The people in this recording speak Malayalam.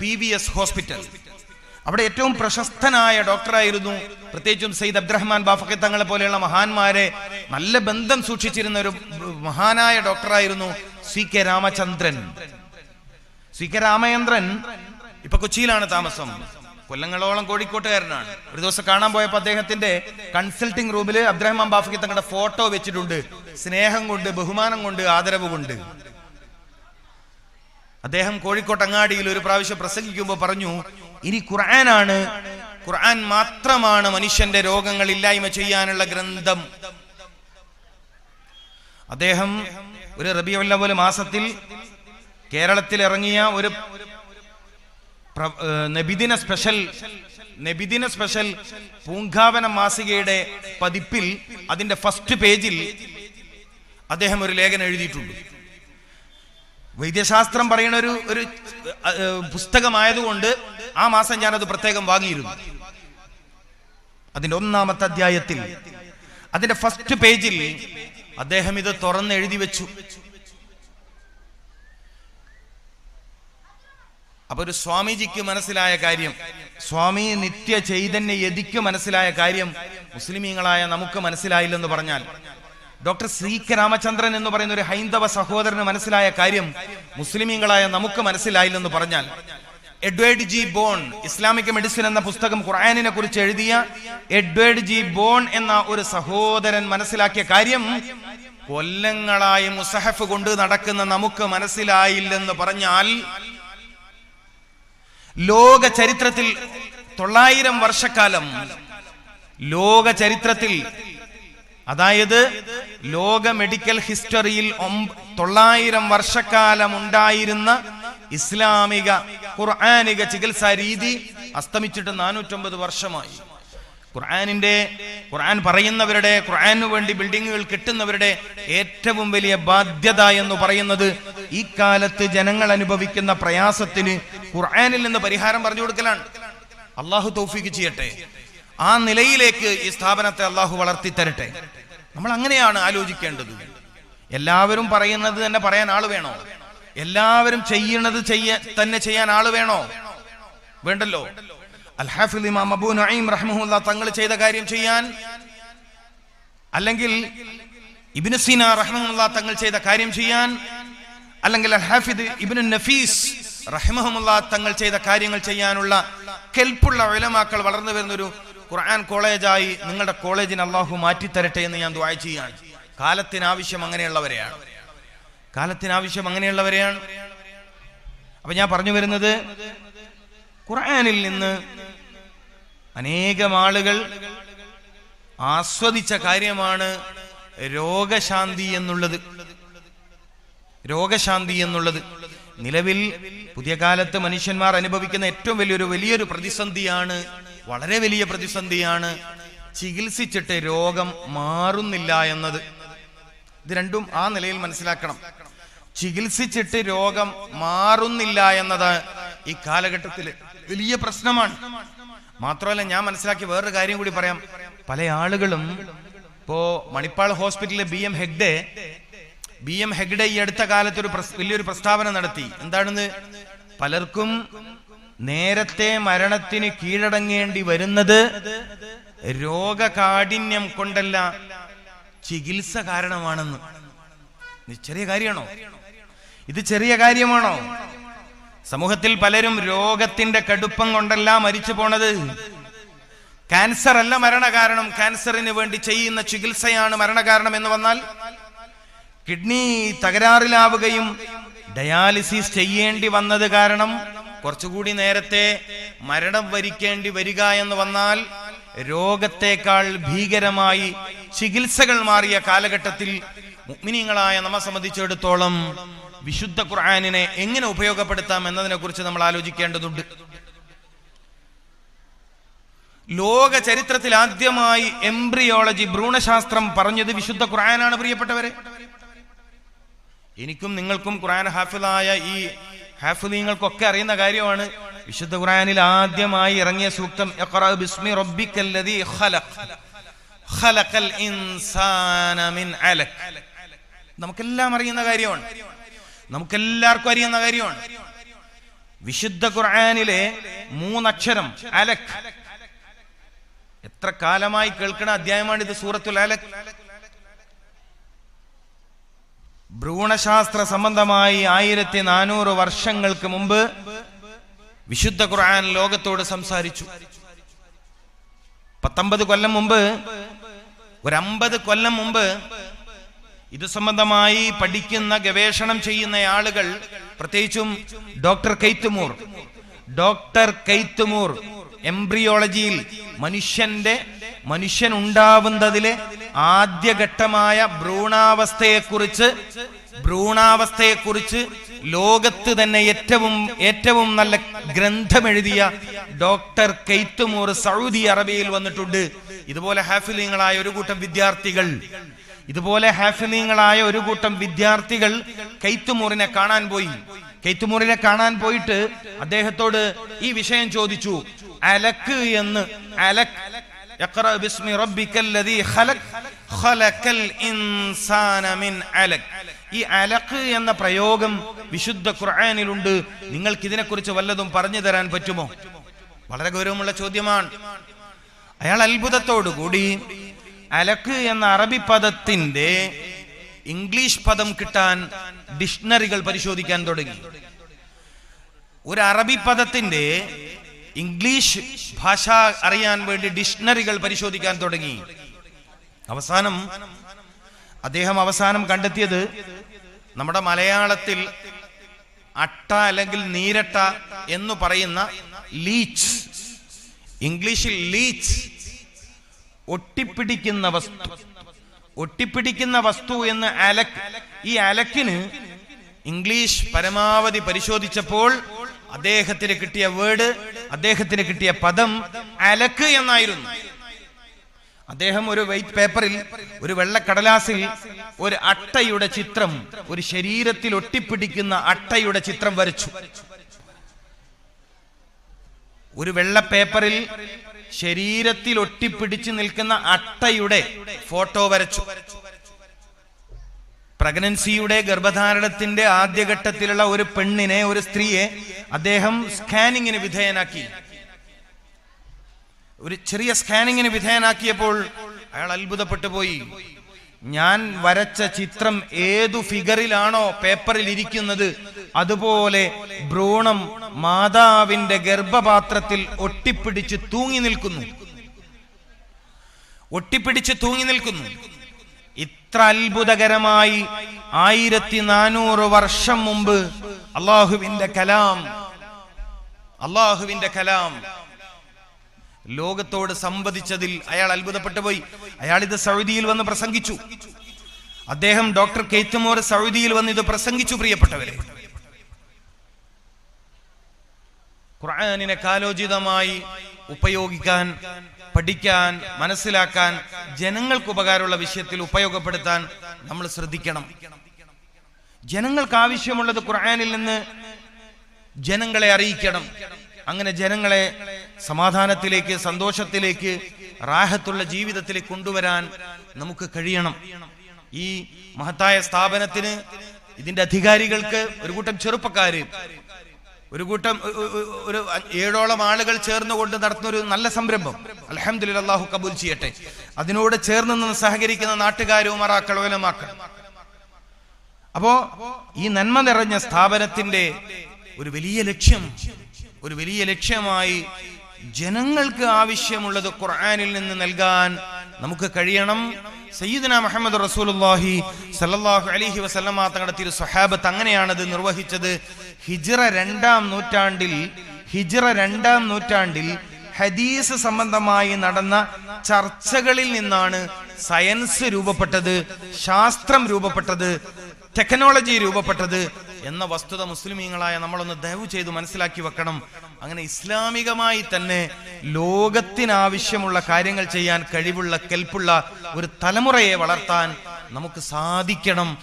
പി വി എസ് ഹോസ്പിറ്റൽ അവിടെ ഏറ്റവും പ്രശസ്തനായ ഡോക്ടറായിരുന്നു പ്രത്യേകിച്ചും സയ്യിദ് അബ്ദുറഹ്മാൻ ബാഫക്കെ തങ്ങളെ പോലെയുള്ള മഹാന്മാരെ നല്ല ബന്ധം സൂക്ഷിച്ചിരുന്ന ഒരു മഹാനായ ഡോക്ടറായിരുന്നു C K Ramachandran. C K Ramachandran ഇപ്പൊ കൊച്ചിയിലാണ് താമസം. കൊല്ലങ്ങളോളം കോഴിക്കോട്ടുകാരനാണ്. ഒരു ദിവസം കാണാൻ പോയപ്പോ അദ്ദേഹത്തിന്റെ കൺസൾട്ടിംഗ് റൂമിൽ അബ്ദുറഹ്മാൻ ബാഫക്കി തങ്ങളുടെ ഫോട്ടോ വെച്ചിട്ടുണ്ട്. സ്നേഹം കൊണ്ട് ബഹുമാനം കൊണ്ട് ആദരവ് കൊണ്ട്. അദ്ദേഹം കോഴിക്കോട്ട് അങ്ങാടിയിൽ ഒരു പ്രാവശ്യം പ്രസംഗിക്കുമ്പോൾ പറഞ്ഞു ഇനി ഖുർആനാണ്. ഖുർആൻ മാത്രമാണ് മനുഷ്യന്റെ രോഗങ്ങൾ ഇല്ലായ്മ ചെയ്യാനുള്ള ഗ്രന്ഥം. അദ്ദേഹം ഒരു റബിയുല്ലവൽ മാസത്തിൽ കേരളത്തിൽ ഇറങ്ങിയ ഒരു നബിദിന സ്പെഷ്യൽ നബിദിന സ്പെഷ്യൽ പൂങ്കാവന മാസികയുടെ പതിപ്പിൽ അതിന്റെ ഫസ്റ്റ് പേജിൽ അദ്ദേഹം ഒരു ലേഖനം എഴുതിയിട്ടുണ്ട്. വൈദ്യശാസ്ത്രം പറയുന്ന ഒരു ഒരു പുസ്തകമായതുകൊണ്ട് ആ മാസം ഞാൻ അത് പ്രത്യേകം വാങ്ങിയിരുന്നു. അതിന്റെ ഒന്നാമത്തെ അധ്യായത്തിൽ അതിന്റെ ഫസ്റ്റ് പേജിൽ അദ്ദേഹം ഇത് തുറന്ന് എഴുതി വെച്ചു. അപ്പൊ ഒരു സ്വാമിജിക്ക് മനസ്സിലായ കാര്യം സ്വാമി നിത്യ ചൈതന്യ യതിക്ക് മനസ്സിലായ കാര്യം മുസ്ലിമീങ്ങളായ നമുക്ക് മനസ്സിലായില്ലെന്ന് പറഞ്ഞാൽ ഡോക്ടർ സി കെ രാമചന്ദ്രൻ എന്ന് പറയുന്ന ഒരു ഹൈന്ദവ സഹോദരന് മനസ്സിലായ കാര്യം മുസ്ലിമീങ്ങളായ നമുക്ക് മനസ്സിലായില്ലെന്ന് പറഞ്ഞാൽ Edward G Browne Islamic medicine എന്ന പുസ്തകം ഖുർആാനിനെ കുറിച്ച് എഴുതിയ എഡ്വേർഡ് ജി ബോൺ എന്ന ഒരു സഹോദരൻ മനസ്സിലാക്കിയ കാര്യം കൊല്ലങ്ങളായി മുസഹഫ് കൊണ്ട് നടക്കുന്ന നമുക്ക് മനസ്സിലായില്ലെന്ന് പറഞ്ഞാൽ ലോക ചരിത്രത്തിൽ തൊള്ളായിരം വർഷക്കാലം ലോക ചരിത്രത്തിൽ അതായത് ലോക മെഡിക്കൽ ഹിസ്റ്ററിയിൽ തൊള്ളായിരം വർഷക്കാലം ഉണ്ടായിരുന്ന ഇസ്ലാമിക ഖുർആാനിക ചികിത്സാ രീതി അസ്തമിച്ചിട്ട് നാനൂറ്റമ്പത് വർഷമായി. ഖുർആാനിന്റെ ഖുർആൻ പറയുന്നവരുടെ ഖുർആാനു വേണ്ടി ബിൽഡിങ്ങുകൾ കിട്ടുന്നവരുടെ ഏറ്റവും വലിയ ബാധ്യത എന്ന് പറയുന്നത് ഈ കാലത്ത് ജനങ്ങൾ അനുഭവിക്കുന്ന പ്രയാസത്തിന് ഖുർആാനിൽ നിന്ന് പരിഹാരം പറഞ്ഞു കൊടുക്കലാണ്. അള്ളാഹു തൗഫീക്ക് ചെയ്യട്ടെ. ആ നിലയിലേക്ക് ഈ സ്ഥാപനത്തെ അള്ളാഹു വളർത്തി തരട്ടെ നമ്മൾ അങ്ങനെയാണ് ആലോചിക്കേണ്ടത്. എല്ലാവരും പറയുന്നത് തന്നെ പറയാൻ ആൾ വേണോ? എല്ലാവരും ചെയ്യുന്നത് ചെയ്യ തന്നെ ചെയ്യാൻ ആൾ വേണോ? വേണ്ടല്ലോ. ഇമാം അബൂ നഈം റഹ്മുല്ല തങ്ങൾ ചെയ്ത കാര്യം ചെയ്യാൻ അല്ലെങ്കിൽ ഇബ്നു സീന റഹ്മുല്ല തങ്ങൾ ചെയ്ത കാര്യം ചെയ്യാൻ അല്ലെങ്കിൽ അൽ ഹാഫിദ് ഇബ്നു നഫീസ് റഹ്മുല്ല തങ്ങൾ ചെയ്ത കാര്യങ്ങൾ ചെയ്യാനുള്ള കെൽപ്പുള്ള ഉലമാക്കൾ വളർന്നു വരുന്ന ഒരു ഖുർആൻ കോളേജായി നിങ്ങളുടെ കോളേജിന് അള്ളാഹു മാറ്റിത്തരട്ടെ എന്ന് ഞാൻ ദുആ ചെയ്യാണ് കാലത്തിനാവശ്യം അങ്ങനെയുള്ളവരെയാണ്. കാലത്തിനാവശ്യം അങ്ങനെയുള്ളവരെയാണ്. അപ്പൊ ഞാൻ പറഞ്ഞു വരുന്നത് ഖുർആനിൽ നിന്ന് അനേകം ആളുകൾ ആസ്വദിച്ച കാര്യമാണ് രോഗശാന്തി എന്നുള്ളത്. രോഗശാന്തി എന്നുള്ളത്. നിലവിൽ പുതിയ കാലത്ത് മനുഷ്യന്മാർ അനുഭവിക്കുന്ന ഏറ്റവും വലിയൊരു വലിയൊരു പ്രതിസന്ധിയാണ് വളരെ വലിയ പ്രതിസന്ധിയാണ് ചികിത്സിച്ചിട്ട് രോഗം മാറുന്നില്ല എന്നത്. ഇത് രണ്ടും ആ നിലയിൽ മനസ്സിലാക്കണം. ചികിത്സിച്ചിട്ട് രോഗം മാറുന്നില്ല എന്നത് ഈ കാലഘട്ടത്തിൽ വലിയ പ്രശ്നമാണ്. മാത്രമല്ല ഞാൻ മനസ്സിലാക്കി വേറൊരു കാര്യം കൂടി പറയാം. പല ആളുകളും ഇപ്പോ മണിപ്പാൾ ഹോസ്പിറ്റലിലെ B M Hegde B M Hegde ഈ അടുത്ത കാലത്ത് ഒരു വലിയൊരു പ്രസ്താവന നടത്തി. എന്താണെന്ന്? പലർക്കും നേരത്തെ മരണത്തിന് കീഴടങ്ങേണ്ടി വരുന്നത് രോഗകാഠിന്യം കൊണ്ടല്ല ചികിത്സ കാരണമാണെന്ന്. ചെറിയ കാര്യമാണോ? ഇത് ചെറിയ കാര്യമാണോ? സമൂഹത്തിൽ പലരും രോഗത്തിന്റെ കടുപ്പം കൊണ്ടല്ല മരിച്ചു പോണത്. ക്യാൻസർ അല്ല മരണകാരണം. ക്യാൻസറിന് വേണ്ടി ചെയ്യുന്ന ചികിത്സയാണ് മരണകാരണം എന്ന് വന്നാൽ കിഡ്നി തകരാറിലാവുകയും ഡയാലിസിസ് ചെയ്യേണ്ടി വന്നത് കാരണം കുറച്ചുകൂടി നേരത്തെ മരണം വരിക്കേണ്ടി വരിക എന്ന് വന്നാൽ രോഗത്തെക്കാൾ ഭീകരമായി ചികിത്സകൾ മാറിയ കാലഘട്ടത്തിൽ മുഗ്മിനീങ്ങളായ നമ്മെ സംബന്ധിച്ചിടത്തോളം വിശുദ്ധ ഖുർആാനിനെ എങ്ങനെ ഉപയോഗപ്പെടുത്താം എന്നതിനെ കുറിച്ച് നമ്മൾ ആലോചിക്കേണ്ടതുണ്ട്. ലോക ചരിത്രത്തിൽ ആദ്യമായി എംബ്രിയോളജി ഭ്രൂണശാസ്ത്രം പറഞ്ഞത് വിശുദ്ധ ഖുർആനാണ് പ്രിയപ്പെട്ടവരെ. എനിക്കും നിങ്ങൾക്കും ഖുർആൻ ഹാഫിദായ ഈ ഹാഫിദീങ്ങൾക്കൊക്കെ അറിയുന്ന കാര്യമാണ്. വിശുദ്ധ ഖുറാനിൽ ആദ്യമായി ഇറങ്ങിയ സൂക്തം ബിസ്മി റബ്ബിക്കല്ലദീ ഖലഖ്. ഖലഖൽ ഇൻസാന മിൻ നമുക്കെല്ലാം അറിയുന്ന കാര്യമാണ്. നമുക്കെല്ലാവർക്കും അറിയുന്ന കാര്യമാണ്. വിശുദ്ധ ഖുർആാനിലെ മൂന്നക്ഷരം അലക്. എത്ര കാലമായി കേൾക്കുന്ന അധ്യായമാണ് ഇത് സൂറത്തുൽ അലക്. ഭ്രൂണശാസ്ത്ര സംബന്ധമായി ആയിരത്തി നാനൂറ് വർഷങ്ങൾക്ക് മുമ്പ് വിശുദ്ധ ഖുർആൻ ലോകത്തോട് സംസാരിച്ചു. പത്തൊമ്പത് കൊല്ലം മുമ്പ് ഒരമ്പത് കൊല്ലം മുമ്പ് ഇത് സംബന്ധമായി പഠിക്കുന്ന ഗവേഷണം ചെയ്യുന്ന ആളുകൾ പ്രത്യേകിച്ചും ഡോക്ടർ കെയ്ത്തുമൂർ ഡോക്ടർ കെയ്ത്തുമൂർ എംബ്രിയോളജിയിൽ മനുഷ്യന്റെ മനുഷ്യൻ ഉണ്ടാവുന്നതിലെ ആദ്യഘട്ടമായ ഭ്രൂണാവസ്ഥയെക്കുറിച്ച് ഭ്രൂണാവസ്ഥയെക്കുറിച്ച് ലോകത്ത് തന്നെ ഏറ്റവും ഏറ്റവും നല്ല ഗ്രന്ഥമെഴുതിയ ഡോക്ടർ കെയ്ത്തുമൂർ സൗദി അറേബ്യയിൽ വന്നിട്ടുണ്ട്. ഇതുപോലെ ഹാഫിലിങ്ങളായ ഒരു കൂട്ടം വിദ്യാർത്ഥികൾ ഇതുപോലെ ഹാഫിലിങ്ങളായ ഒരു കൂട്ടം വിദ്യാർത്ഥികൾ കെയ്ത്തുമൂറിനെ കാണാൻ പോയി. കെയ്ത്തുമൂറിനെ കാണാൻ പോയിട്ട് അദ്ദേഹത്തോട് ഈ വിഷയം ചോദിച്ചു. അലക്ക് എന്ന് അലക് اقرأ باسم ربك الذي خلق خلق الإنسان من علق ഈ അലക്ക് എന്ന പ്രയോഗം വിശുദ്ധ ഖുർആനിലുണ്ട് നിങ്ങൾക്ക് ഇതിനെക്കുറിച്ച് വല്ലതും പറഞ്ഞു തരാൻ പറ്റുമോ വളരെ ഗൗരവമുള്ള ചോദ്യമാണ് അയാൾ അത്ഭുതത്തോടുകൂടി അലക്ക് എന്ന അറബി പദത്തിന്റെ ഇംഗ്ലീഷ് പദം കിട്ടാൻ ഡിക്ഷണറികൾ പരിശോധിക്കാൻ തുടങ്ങി ഒരു അറബി പദത്തിന്റെ ഇംഗ്ലീഷ് ഭാഷ അറിയാൻ വേണ്ടി ഡിക്ഷണറികൾ പരിശോധിക്കാൻ തുടങ്ങി. അവസാനം അദ്ദേഹം അവസാനം കണ്ടെത്തിയത് നമ്മുടെ മലയാളത്തിൽ അട്ട അല്ലെങ്കിൽ നീരട്ട എന്ന് പറയുന്ന ലീച്ച്. ഇംഗ്ലീഷിൽ ലീച്ച് ഒട്ടിപ്പിടിക്കുന്ന വസ്തു. ഒട്ടിപ്പിടിക്കുന്ന വസ്തു എന്ന് അലക്ക് ഈ അലക്കിന് ഇംഗ്ലീഷ് പരമാവധി പരിശോധിച്ചപ്പോൾ അദ്ദേഹത്തിന് കിട്ടിയ വേർഡ് അദ്ദേഹത്തിന് കിട്ടിയ പദം അലക്ക് എന്നായിരുന്നു. അദ്ദേഹം ഒരു വൈറ്റ് പേപ്പറിൽ ഒരു വെള്ളക്കടലാസിൽ ഒരു അട്ടയുടെ ചിത്രം ഒരു ശരീരത്തിൽ ഒട്ടിപ്പിടിക്കുന്ന അട്ടയുടെ ചിത്രം വരച്ചു. ഒരു വെള്ള പേപ്പറിൽ ശരീരത്തിൽ ഒട്ടിപ്പിടിച്ചു നിൽക്കുന്ന അട്ടയുടെ ഫോട്ടോ വരച്ചു. പ്രഗ്നൻസിയുടെ ഗർഭധാരണത്തിന്റെ ആദ്യഘട്ടത്തിലുള്ള ഒരു പെണ്ണിനെ ഒരു സ്ത്രീയെ അദ്ദേഹം സ്കാനിങ്ങിന് വിധേയനാക്കി. ഒരു ചെറിയ സ്കാനിങ്ങിന് വിധേയനാക്കിയപ്പോൾ അയാൾ അത്ഭുതപ്പെട്ടു പോയി. ഞാൻ വരച്ച ചിത്രം ഏതു ഫിഗറിലാണോ പേപ്പറിൽ ഇരിക്കുന്നത് അതുപോലെ ഭ്രൂണം മാതാവിന്റെ ഗർഭപാത്രത്തിൽ ഒട്ടിപ്പിടിച്ച് തൂങ്ങി നിൽക്കുന്നു. ഒട്ടിപ്പിടിച്ച് തൂങ്ങി നിൽക്കുന്നു. ഇത്ര അത്ഭുതകരമായി ആയിരത്തി നാനൂറ് വർഷം മുമ്പ് അള്ളാഹുവിന്റെ കലാം അള്ളാഹുവിന്റെ കലാം. ലോകത്തോട് സംവദിച്ചതിൽ അയാൾ അത്ഭുതപ്പെട്ടു പോയി. അയാൾ ഇത് സൗദിയിൽ വന്ന് പ്രസംഗിച്ചു. അദ്ദേഹം ഡോക്ടർ കെയ്ത്തുമോർ സൗദിയിൽ വന്ന് ഇത് പ്രസംഗിച്ചു പ്രിയപ്പെട്ടവരെ. ഖുർആാനിനെ കാലോചിതമായി ഉപയോഗിക്കാൻ പഠിക്കാൻ മനസ്സിലാക്കാൻ ജനങ്ങൾക്ക് ഉപകാരമുള്ള വിഷയത്തിൽ ഉപയോഗപ്പെടുത്താൻ നമ്മൾ ശ്രദ്ധിക്കണം. ജനങ്ങൾക്ക് ആവശ്യമുള്ളത് ഖുർആനിൽ നിന്ന് ജനങ്ങളെ അറിയിക്കണം. അങ്ങനെ ജനങ്ങളെ സമാധാനത്തിലേക്ക് സന്തോഷത്തിലേക്ക് റാഹത്തുള്ള ജീവിതത്തിലേക്ക് കൊണ്ടുവരാൻ നമുക്ക് കഴിയണം. ഈ മഹത്തായ സ്ഥാപനത്തിന് ഇതിന്റെ അധികാരികൾക്ക് ഒരു കൂട്ടം ചെറുപ്പക്കാര് ഒരു കൂട്ടം ഒരു ഏഴോളം ആളുകൾ ചേർന്നുകൊണ്ട് നടത്തുന്ന ഒരു നല്ല സംരംഭം. അലഹമ്മദില്ല അള്ളാഹു കബൂൽ ചെയ്യട്ടെ. അതിനോട് ചേർന്ന് നിന്ന് സഹകരിക്കുന്ന നാട്ടുകാരും മറാക്കളവലമാക്ക അപ്പോ ഈ നന്മ നിറഞ്ഞ സ്ഥാപനത്തിന്റെ ഒരു വലിയ ലക്ഷ്യം ഒരു വലിയ ലക്ഷ്യമായി ജനങ്ങൾക്ക് ആവശ്യമുള്ളത് ഖുർആാനിൽ നിന്ന് നൽകാൻ നമുക്ക് കഴിയണം. സയ്യിദന മുഹമ്മദ് റസൂലുള്ളാഹി സല്ലല്ലാഹു അലൈഹി വസല്ലമ തങ്ങളുടെ തിരു സ്വഹാബത്ത് അങ്ങനെയാണത് നിർവഹിച്ചത്. ഹിജ്റ രണ്ടാം നൂറ്റാണ്ടിൽ ഹിജ്റ രണ്ടാം നൂറ്റാണ്ടിൽ ഹദീസ് സംബന്ധമായി നടന്ന ചർച്ചകളിൽ നിന്നാണ് സയൻസ് രൂപപ്പെട്ടത് ശാസ്ത്രം രൂപപ്പെട്ടത്. ടെക്നോളജി രൂപപ്പെട്ടത് എന്ന വസ്തുത മുസ്ലിമീങ്ങളായ നമ്മളൊന്ന് ദയവ് ചെയ്ത് മനസ്സിലാക്കി വെക്കണം. അങ്ങനെ ഇസ്ലാമികമായി തന്നെ ലോകത്തിനാവശ്യമുള്ള കാര്യങ്ങൾ ചെയ്യാൻ കഴിവുള്ള കെൽപ്പുള്ള ഒരു തലമുറയെ വളർത്താൻ നമുക്ക് സാധിക്കണം.